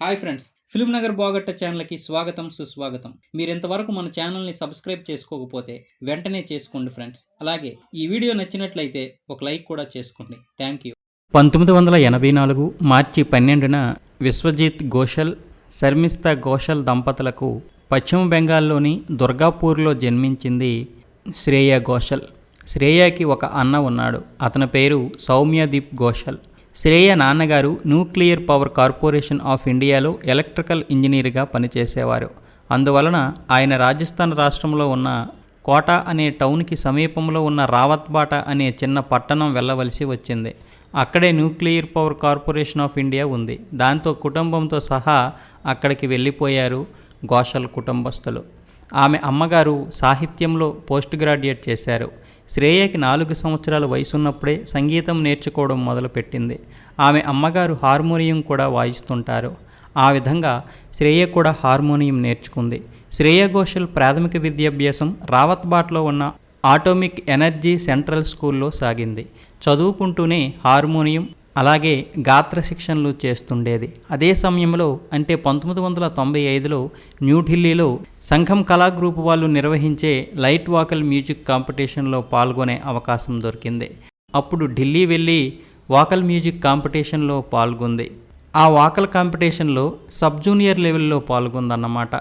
Hi friends film Nagar బాగట్ట ఛానల్కి స్వాగతం సుస్వాగతం. మీరు ఇంతవరకు మన ఛానల్ని సబ్స్క్రైబ్ చేసుకోకపోతే వెంటనే చేసుకోండి ఫ్రెండ్స్. అలాగే ఈ వీడియో నచ్చినట్లయితే ఒక లైక్ కూడా చేసుకోండి. Thank you. పంతొమ్మిది వందల ఎనభై నాలుగు మార్చి పన్నెండున విశ్వజిత్ ఘోషల్ శర్మిస్తా ఘోషల్ దంపతులకు పశ్చిమ బెంగాల్లోని దుర్గాపూర్లో జన్మించింది శ్రేయ ఘోషల్. శ్రేయాకి ఒక అన్న ఉన్నాడు. అతని పేరు సౌమ్యదీప్ ఘోషల్. శ్రేయ నాన్నగారు న్యూక్లియర్ పవర్ కార్పొరేషన్ ఆఫ్ ఇండియాలో ఎలక్ట్రికల్ ఇంజనీర్గా పనిచేసేవారు. అందువలన ఆయన రాజస్థాన్ రాష్ట్రంలో ఉన్న కోట అనే టౌన్కి సమీపంలో ఉన్న రావత్బాట అనే చిన్న పట్టణం వెళ్ళవలసి వచ్చింది. అక్కడే nuclear power corporation of India ఉంది. దాంతో కుటుంబంతో సహా అక్కడికి వెళ్ళిపోయారు ఘోషల్ కుటుంబస్తులు. ఆమె అమ్మగారు సాహిత్యంలో పోస్ట్ గ్రాడ్యుయేట్ చేశారు. శ్రేయకి నాలుగు సంవత్సరాల వయసున్నప్పుడే సంగీతం నేర్చుకోవడం మొదలుపెట్టింది. ఆమె అమ్మగారు హార్మోనియం కూడా వాయిస్తుంటారు. ఆ విధంగా శ్రేయ కూడా హార్మోనియం నేర్చుకుంది. శ్రేయ ఘోషల్ ప్రాథమిక విద్యాభ్యాసం రావత్బాట్లో ఉన్న ఆటోమిక్ ఎనర్జీ సెంట్రల్ స్కూల్లో సాగింది. చదువుకుంటూనే హార్మోనియం అలాగే గాత్ర శిక్షణలు చేస్తుండేది. అదే సమయంలో అంటే పంతొమ్మిది వందల తొంభై ఐదులో న్యూఢిల్లీలో సంఘం కళా గ్రూప్ వాళ్ళు నిర్వహించే లైట్ వాకల్ మ్యూజిక్ కాంపిటీషన్లో పాల్గొనే అవకాశం దొరికింది. అప్పుడు ఢిల్లీ వెళ్ళి వాకల్ మ్యూజిక్ కాంపిటీషన్లో పాల్గొంది. ఆ వాకల్ కాంపిటీషన్లో సబ్ జూనియర్ లెవెల్లో పాల్గొందన్నమాట.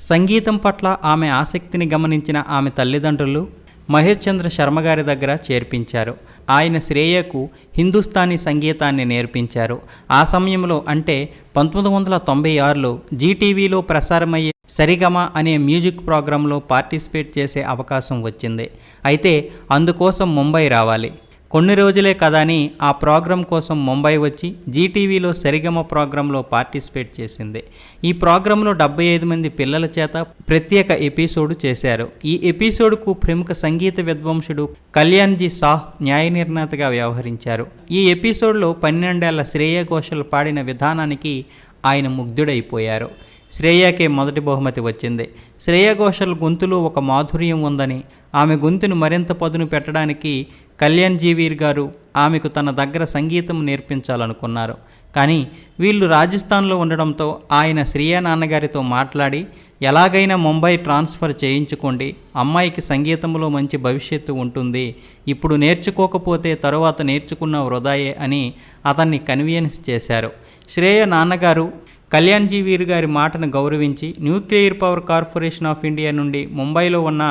సంగీతం పట్ల ఆమె ఆసక్తిని గమనించిన ఆమె తల్లిదండ్రులు మహేష్ చంద్ర శర్మ గారి దగ్గర చేర్పించారు. ఆయన శ్రేయకు హిందుస్థానీ సంగీతాన్ని నేర్పించారు. ఆ సమయంలో అంటే పంతొమ్మిది వందల తొంభై ఆరులో జీటీవీలో ప్రసారమయ్యే సరిగమ అనే మ్యూజిక్ ప్రోగ్రాంలో పార్టిసిపేట్ చేసే అవకాశం వచ్చింది. అయితే అందుకోసం ముంబై రావాలి. కొన్ని రోజులే కదా అని ఆ ప్రోగ్రాం కోసం ముంబై వచ్చి జీటీవీలో సరిగమ ప్రోగ్రాంలో పార్టిసిపేట్ చేసింది. ఈ ప్రోగ్రాంలో డెబ్బై ఐదు మంది పిల్లల చేత ప్రత్యేక ఎపిసోడ్ చేశారు. ఈ ఎపిసోడ్కు ప్రముఖ సంగీత విద్వాంసుడు కళ్యాణ్జీ సాహ్ న్యాయ నిర్ణేతగా వ్యవహరించారు. ఈ ఎపిసోడ్లో పన్నెండేళ్ళ శ్రేయ ఘోషల్ పాడిన విధానానికి ఆయన ముగ్ధుడైపోయారు. శ్రేయకే మొదటి బహుమతి వచ్చింది. శ్రేయ ఘోషల్ గొంతులో ఒక మాధుర్యం ఉందని ఆమె గొంతును మరింత పదును పెట్టడానికి కళ్యాణ్ జీవీర్ గారు ఆమెకు తన దగ్గర సంగీతం నేర్పించాలనుకున్నారు. కానీ వీళ్ళు రాజస్థాన్లో ఉండడంతో ఆయన శ్రీయా నాన్నగారితో మాట్లాడి ఎలాగైనా ముంబై ట్రాన్స్ఫర్ చేయించుకోండి అమ్మాయికి సంగీతంలో మంచి భవిష్యత్తు ఉంటుంది ఇప్పుడు నేర్చుకోకపోతే తరువాత నేర్చుకున్న వృధాయే అని అతన్ని కన్వీనియన్స్ చేశారు. శ్రేయ నాన్నగారు కళ్యాణ్జీవీర్ గారి మాటను గౌరవించి nuclear power corporation of India నుండి ముంబైలో ఉన్న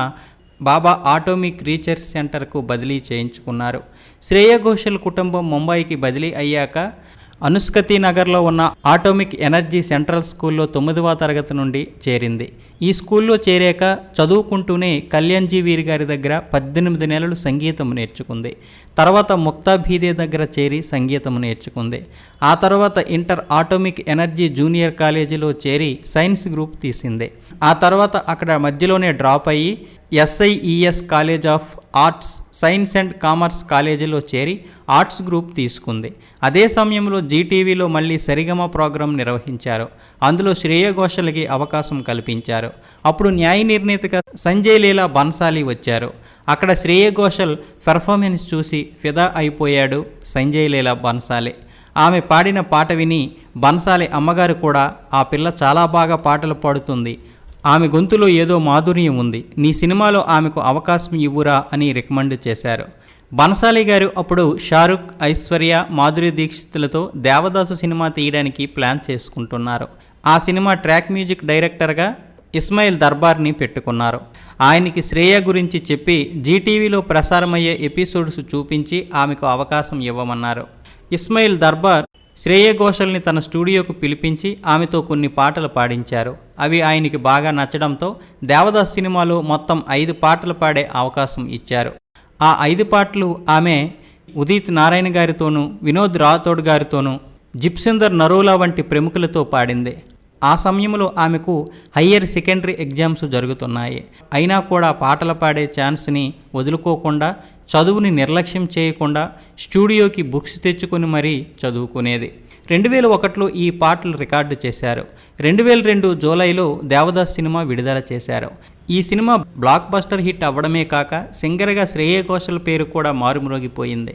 బాబా ఆటోమిక్ రీసెర్చ్ సెంటర్కు బదిలీ చేయించుకున్నారు. శ్రేయ ఘోషల్ కుటుంబం ముంబైకి బదిలీ అయ్యాక అనుస్కతి నగర్లో ఉన్న ఆటోమిక్ ఎనర్జీ సెంట్రల్ స్కూల్లో తొమ్మిదవ తరగతి నుండి చేరింది. ఈ స్కూల్లో చేరాక చదువుకుంటూనే కళ్యాణ్జీ వీరి గారి దగ్గర పద్దెనిమిది నెలలు సంగీతం నేర్చుకుంది. తర్వాత ముక్తా భీదే దగ్గర చేరి సంగీతం నేర్చుకుంది. ఆ తర్వాత ఇంటర్ ఆటోమిక్ ఎనర్జీ జూనియర్ కాలేజీలో చేరి సైన్స్ గ్రూప్ తీసింది. ఆ తర్వాత అక్కడ మధ్యలోనే డ్రాప్ అయ్యి SIES college of arts science and commerce కాలేజీలో చేరి ఆర్ట్స్ గ్రూప్ తీసుకుంది. అదే సమయంలో జీటీవీలో మళ్ళీ సరిగమ ప్రోగ్రాం నిర్వహించారు. అందులో శ్రేయ ఘోషల్కి అవకాశం కల్పించారు. అప్పుడు న్యాయ నిర్ణేతగా సంజయ్ లీలా బన్సాలి వచ్చారు. అక్కడ శ్రేయ ఘోషల్ పెర్ఫార్మెన్స్ చూసి ఫిదా అయిపోయాడు సంజయ్ లీలా బన్సాలి. ఆమె పాడిన పాట విని బన్సాలి అమ్మగారు కూడా ఆ పిల్ల చాలా బాగా పాటలు పాడుతుంది. ఆమె గొంతులో ఏదో మాధుర్యం ఉంది. నీ సినిమాలో ఆమెకు అవకాశం ఇవ్వురా అని రికమెండ్ చేశారు. బన్సాలి గారు అప్పుడు షారుఖ్ ఐశ్వర్య మాధురి దీక్షితులతో దేవదాసు సినిమా తీయడానికి ప్లాన్ చేసుకుంటున్నారు. ఆ సినిమా ట్రాక్ మ్యూజిక్ డైరెక్టర్గా ఇస్మాయిల్ దర్బార్ని పెట్టుకున్నారు. ఆయనకి శ్రేయ గురించి చెప్పి జీటీవీలో ప్రసారమయ్యే ఎపిసోడ్స్ చూపించి ఆమెకు అవకాశం ఇవ్వమన్నారు. ఇస్మాయిల్ దర్బార్ శ్రేయ ఘోషల్ని తన స్టూడియోకు పిలిపించి ఆమెతో కొన్ని పాటలు పాడించారు. అవి ఆయనకి బాగా నచ్చడంతో దేవదాస్ సినిమాలో మొత్తం ఐదు పాటలు పాడే అవకాశం ఇచ్చారు. ఆ ఐదు పాటలు ఆమె ఉదిత్ నారాయణ గారితోనూ వినోద్ రాథోడ్ గారితోనూ జిప్సిందర్ నరోలా వంటి ప్రముఖులతో పాడింది. ఆ సమయంలో ఆమెకు హయ్యర్ సెకండరీ ఎగ్జామ్స్ జరుగుతున్నాయి. అయినా కూడా పాటలు పాడే ఛాన్స్ని వదులుకోకుండా చదువుని నిర్లక్ష్యం చేయకుండా స్టూడియోకి బుక్స్ తెచ్చుకొని మరీ చదువుకునేది. రెండు వేల ఒకటిలో ఈ పాటలు రికార్డు చేశారు. రెండు వేల రెండు జూలైలో దేవదాస్ సినిమా విడుదల చేశారు. ఈ సినిమా బ్లాక్ బస్టర్ హిట్ అవ్వడమే కాక సింగర్గా శ్రేయ ఘోషల్ పేరు కూడా మారుమ్రోగిపోయింది.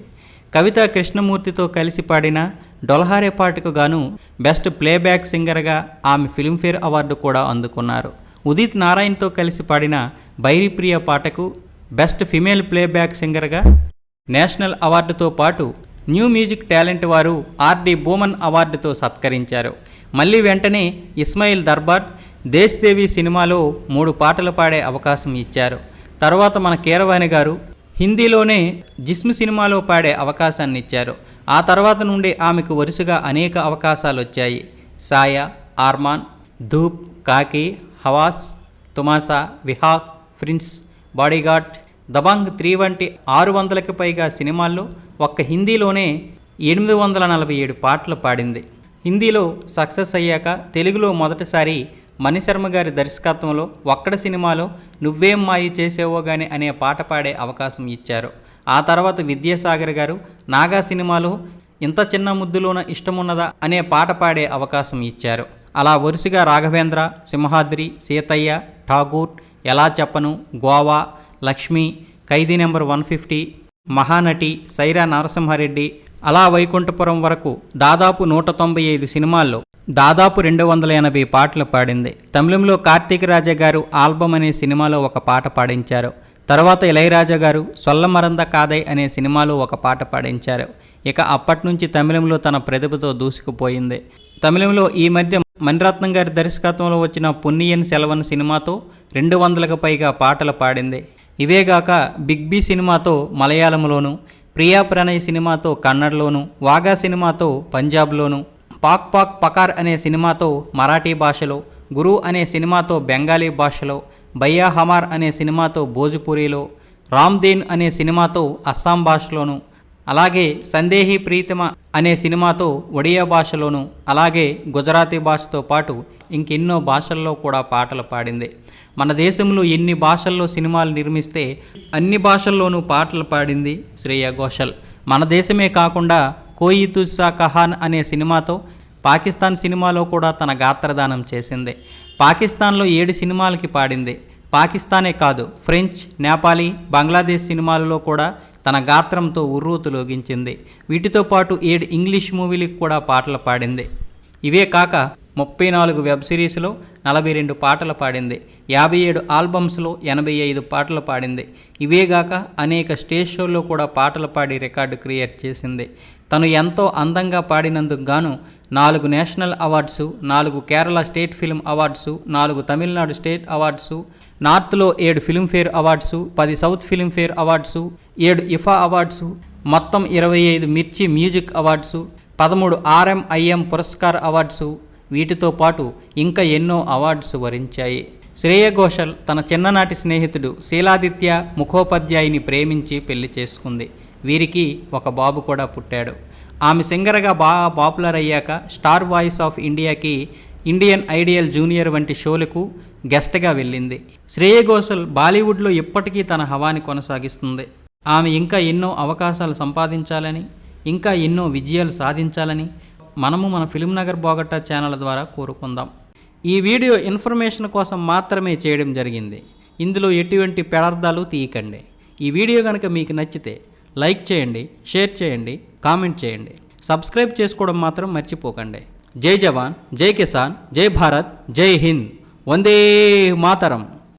కవిత కృష్ణమూర్తితో కలిసి పాడిన డొలహారే పాటకు గాను బెస్ట్ ప్లేబ్యాక్ సింగర్గా ఆమె ఫిల్మ్ఫేర్ అవార్డు కూడా అందుకున్నారు. ఉదిత్ నారాయణ్తో కలిసి పాడిన బైరిప్రియ పాటకు బెస్ట్ ఫిమేల్ ప్లేబ్యాక్ సింగర్గా నేషనల్ అవార్డుతో పాటు న్యూ మ్యూజిక్ టాలెంట్ వారు ఆర్డి బూమన్ అవార్డుతో సత్కరించారు. మళ్ళీ వెంటనే ఇస్మాయిల్ దర్బార్ దేశ్దేవి సినిమాలో మూడు పాటలు పాడే అవకాశం ఇచ్చారు. తర్వాత మన కీరవాణి గారు హిందీలోనే జిస్మ్ సినిమాలో పాడే అవకాశాన్ని ఇచ్చారు. ఆ తర్వాత నుండి ఆమెకు వరుసగా అనేక అవకాశాలు వచ్చాయి. సాయ ఆర్మాన్ ధూప్ కాకి హవాస్ తుమాసా విహాక్ ప్రిన్స్ బాడీగార్డ్ దబాంగ్ త్రీ వంటి ఆరు వందలకు పైగా సినిమాల్లో ఒక్క హిందీలోనే ఎనిమిది వందల నలభై ఏడు పాటలు పాడింది. హిందీలో సక్సెస్ అయ్యాక తెలుగులో మొదటిసారి మణిశర్మ గారి దర్శకత్వంలో ఒక్కడ సినిమాలో నువ్వేం మాయి చేసేవో గాని అనే పాట పాడే అవకాశం ఇచ్చారు. ఆ తర్వాత విద్యాసాగర్ గారు నాగా సినిమాలో ఇంత చిన్న ముద్దులోన ఇష్టమున్నదా అనే పాట పాడే అవకాశం ఇచ్చారు. అలా వరుసగా రాఘవేంద్ర సింహాద్రి సీతయ్య ఠాగూర్ ఎలా చెప్పను? Goa Lakshmi Khaidi number one fifty Mahanati Sye Raa Narasimha Reddy Ala Vaikunthapuram వరకు దాదాపు నూట తొంభై ఐదు సినిమాల్లో దాదాపు రెండు వందల ఎనభై పాటలు పాడింది. తమిళంలో కార్తీక రాజా గారు ఆల్బమ్ అనే సినిమాలో ఒక పాట పాడించారు. తర్వాత ఇళయరాజా గారు సొల్లమరంద కాదై అనే సినిమాలో ఒక పాట పాడించారు. ఇక అప్పటి నుంచి తమిళంలో తన ప్రతిభతో దూసుకుపోయింది. తమిళంలో ఈ మధ్య మణిరత్నం గారి దర్శకత్వంలో వచ్చిన పున్నియన్ సెలవన్ సినిమాతో రెండు వందలకు పైగా పాటలు పాడింది. ఇవేగాక బిగ్ బి సినిమాతో మలయాళంలోను ప్రియా ప్రణయ్ సినిమాతో కన్నడలోను వాగా సినిమాతో పంజాబ్లోను పాక్ పాక్ పకార్ అనే సినిమాతో మరాఠీ భాషలో గురు అనే సినిమాతో బెంగాలీ భాషలో బయ్యా హమార్ అనే సినిమాతో భోజ్పురిలో రామ్దీన్ అనే సినిమాతో అస్సాం భాషలోను అలాగే సందేహి ప్రీతమ అనే సినిమాతో ఒడియా భాషలోను అలాగే గుజరాతీ భాషతో పాటు ఇంకెన్నో భాషల్లో కూడా పాటలు పాడింది. మన దేశంలో ఎన్ని భాషల్లో సినిమాలు నిర్మిస్తే అన్ని భాషల్లోనూ పాటలు పాడింది శ్రేయా ఘోషల్. మన దేశమే కాకుండా కోయి తుస్సా కహాన్ అనే సినిమాతో పాకిస్తాన్ సినిమాలో కూడా తన గాత్రదానం చేసింది. పాకిస్తాన్లో ఏడు సినిమాలకి పాడింది. పాకిస్తానే కాదు ఫ్రెంచ్ నేపాలీ బంగ్లాదేశ్ సినిమాలలో కూడా తన గాత్రంతో ఉర్రూతులోగించింది వీటితో పాటు ఏడు ఇంగ్లీష్ మూవీలకు కూడా పాటలు పాడింది. ఇవే కాక ముప్పై నాలుగు వెబ్ సిరీస్లో నలభై రెండు పాటలు పాడింది. యాభై ఏడు ఆల్బమ్స్లో ఎనభై ఐదు పాటలు పాడింది. ఇవేగాక అనేక స్టేజ్ షోల్లో కూడా పాటలు పాడి రికార్డు క్రియేట్ చేసింది. తను ఎంతో అందంగా పాడినందుకు గాను నాలుగు నేషనల్ అవార్డ్సు నాలుగు కేరళ స్టేట్ ఫిల్మ్ అవార్డ్సు నాలుగు తమిళనాడు స్టేట్ అవార్డ్సు నార్త్లో ఏడు ఫిల్మ్ఫేర్ అవార్డ్సు పది సౌత్ ఫిల్మ్ఫేర్ అవార్డ్సు ఏడు ఇఫా అవార్డ్సు మొత్తం ఇరవై ఐదు మిర్చి మ్యూజిక్ అవార్డ్సు పదమూడు ఆర్ఎంఐఎం పురస్కార్ అవార్డ్సు వీటితో పాటు ఇంకా ఎన్నో అవార్డ్స్ వరించాయి. శ్రేయ ఘోషల్ తన చిన్ననాటి స్నేహితుడు శీలాదిత్య ముఖోపాధ్యాయుని ప్రేమించి పెళ్ళి చేసుకుంది. వీరికి ఒక బాబు కూడా పుట్టాడు. ఆమె సింగర్గా బాగా పాపులర్ అయ్యాక స్టార్ వాయిస్ ఆఫ్ ఇండియాకి ఇండియన్ ఐడియల్ జూనియర్ వంటి షోలకు గెస్ట్గా వెళ్ళింది. శ్రేయ ఘోషల్ బాలీవుడ్లో ఇప్పటికీ తన హవాని కొనసాగిస్తుంది. ఆమె ఇంకా ఎన్నో అవకాశాలు సంపాదించాలని ఇంకా ఎన్నో విజయాలు సాధించాలని మనము మన ఫిల్మ్ నగర్ బోగట్టా ఛానల్ ద్వారా కోరుకుందాం. ఈ వీడియో ఇన్ఫర్మేషన్ కోసం మాత్రమే చేయడం జరిగింది. ఇందులో ఎటువంటి పెడార్థాలు తీయకండి. ఈ వీడియో కనుక మీకు నచ్చితే లైక్ చేయండి షేర్ చేయండి కామెంట్ చేయండి. సబ్స్క్రైబ్ చేసుకోవడం మాత్రం మర్చిపోకండి. జై జవాన్ జై కిసాన్ జై భారత్ జై హింద్. వందే మాతరం.